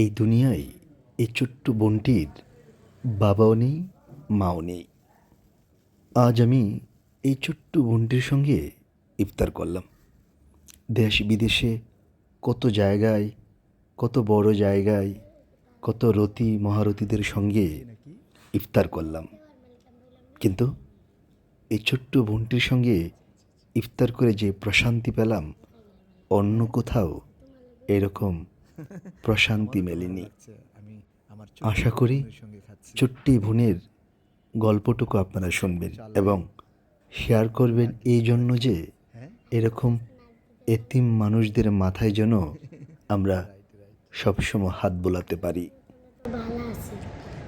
এই দুনিয়ায় এই ছোট্ট বোনটির বাবাও নেই, মাও নেই। আজ আমি এই ছোট্ট বোনটির সঙ্গে ইফতার করলাম। দেশ বিদেশে কত জায়গায়, কত বড় জায়গায়, কত রতি মহারথীদের সঙ্গে ইফতার করলাম। কিন্তু এই ছোট্ট বোনটির সঙ্গে ইফতার করে যে প্রশান্তি পেলাম, অন্য কোথাও এরকম প্রশান্তি মেলেনি। আশা করি ছোট্টি বোনের গল্পটুকু আপনারা শুনবেন এবং শেয়ার করবেন এই জন্য যে এরকম এতিম মানুষদের মাথায় যেন আমরা সবসময় হাত বোলাতে পারি।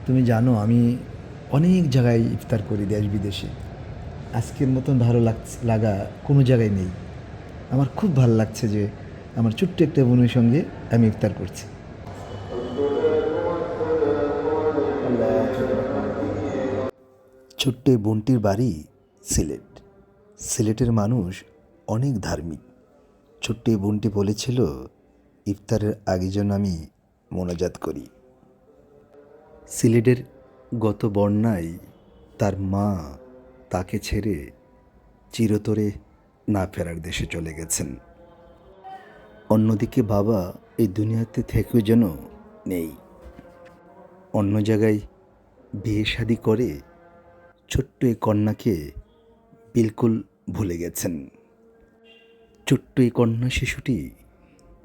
তুমি জানো আমি অনেক জায়গায় ইফতার করি দেশ বিদেশে। আজকের মতন ভালো লাগছে লাগা কোনো জায়গায় নেই। আমার খুব ভালো লাগছে যে আমার ছোট্ট একটা বোনের সঙ্গে আমি ইফতার করছি। ছোট্ট বোনটির বাড়ি সিলেট। সিলেটের মানুষ অনেক ধার্মিক। ছোট্ট বোনটি বলেছিল, ইফতারের আগে যেন আমি মোনাজাত করি। সিলেটের গত বন্যায় তার মা তাকে ছেড়ে চিরতরে না ফেরার দেশে চলে গেছেন। অন্যদিকে বাবা এই দুনিয়াতে থেকেও যেন নেই। অন্য জায়গায় বিয়ে শাদি করে ছোট্ট এই কন্যাকে বিলকুল ভুলে গেছেন। ছোট্ট এই কন্যা শিশুটি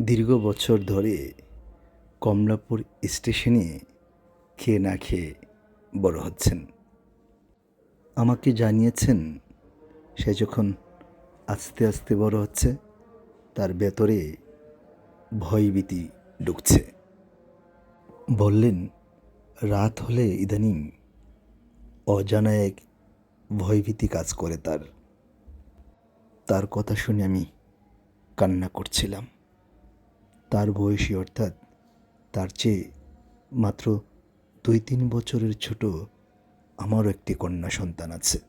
দীর্ঘ বছর ধরে কমলাপুর স্টেশনে খেয়ে না খেয়ে বড় হচ্ছেন। আমাকে জানিয়েছেন, সে যখন আস্তে আস্তে বড় হচ্ছে, তার ভেতরে ভয়ভীতি ঢুকছে। বললেন, রাত হলে ইদানিং অজানা এক ভয়ভীতি কাজ করে তার। তার কথা শুনে আমি কান্না করছিলাম। তার বয়সী অর্থাৎ তার চেয়ে মাত্র দুই তিন বছরের ছোট আমারও একটি কন্যা সন্তান আছে।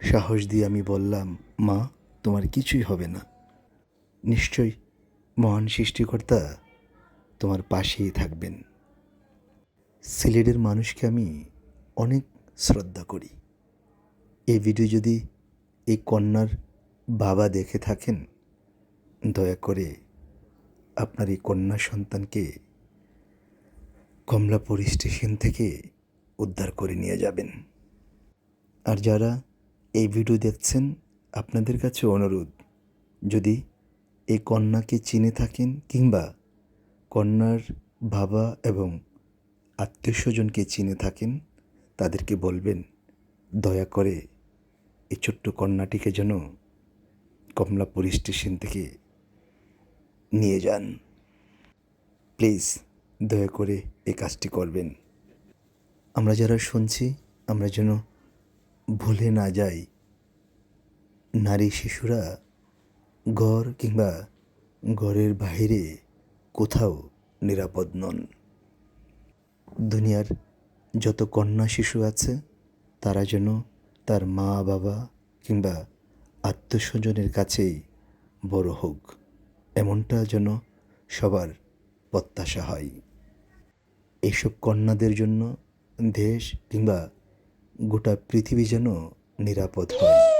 সাহস দিয়ে আমি বললাম, মা, তোমার কিছুই হবে না। নিশ্চয় মহান সৃষ্টিকর্তা তোমার পাশেই থাকবেন। সিলেটের মানুষকে আমি অনেক শ্রদ্ধা করি। এই ভিডিও যদি এই কন্যার বাবা দেখে থাকেন, দয়া করে আপনার এই কন্যা সন্তানকে কমলাপুর স্টেশন থেকে উদ্ধার করে নিয়ে যাবেন। আর যারা এই ভিডিও দেখছেন, আপনাদের কাছে অনুরোধ, যদি এই কন্যাকে চিনে থাকেন কিংবা কন্যার বাবা এবং আত্মীয় স্বজনকে চিনে থাকেন, তাদেরকে বলবেন, দয়া করে এই ছোট্ট কন্যাটিকে যেন কমলাপুর স্টেশন থেকে নিয়ে যান। প্লিজ দয়া করে এই কাজটি করবেন। আমরা যারা শুনছি, আমরা যেন ভুলে না যাই। নারী শিশুরা ঘর কিংবা ঘরের বাইরে কোথাও নিরাপদ নন। দুনিয়ার যত কন্যা শিশু আছে, তারা যেন তার মা, বাবা কিংবা আত্মস্বজনের কাছেই বড় হোক, এমনটা যেন সবার প্রত্যাশা হয়। এইসব কন্যাদের জন্য দেশ কিংবা গোটা পৃথিবী যেন নিরাপদ হয়।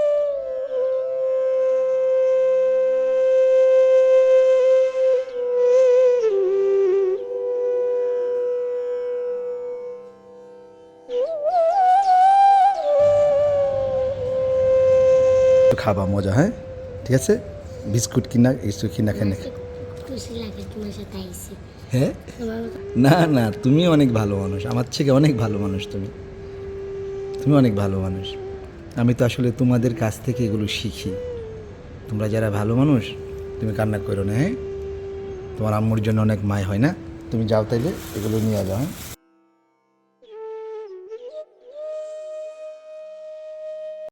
খাবা মজা হ্যাঁ? ঠিক আছে? বিস্কুট কিনা কিছু কিনা খেনে খুশি লাগে তোমার সাথে আইসি। হ্যাঁ? না না তুমি অনেক ভালো মানুষ। আমার থেকে অনেক ভালো মানুষ তুমি। তুমি অনেক ভালো মানুষ। আমি তো আসলে তোমাদের কাছ থেকে এগুলো শিখি। তোমরা যারা ভালো মানুষ তুমি কান্না করো না হ্যাঁ? তোমার আম্মুর জন্য অনেক মায় হয় না? তুমি যাও তাইলে এগুলো নিয়ে যাও হ্যাঁ?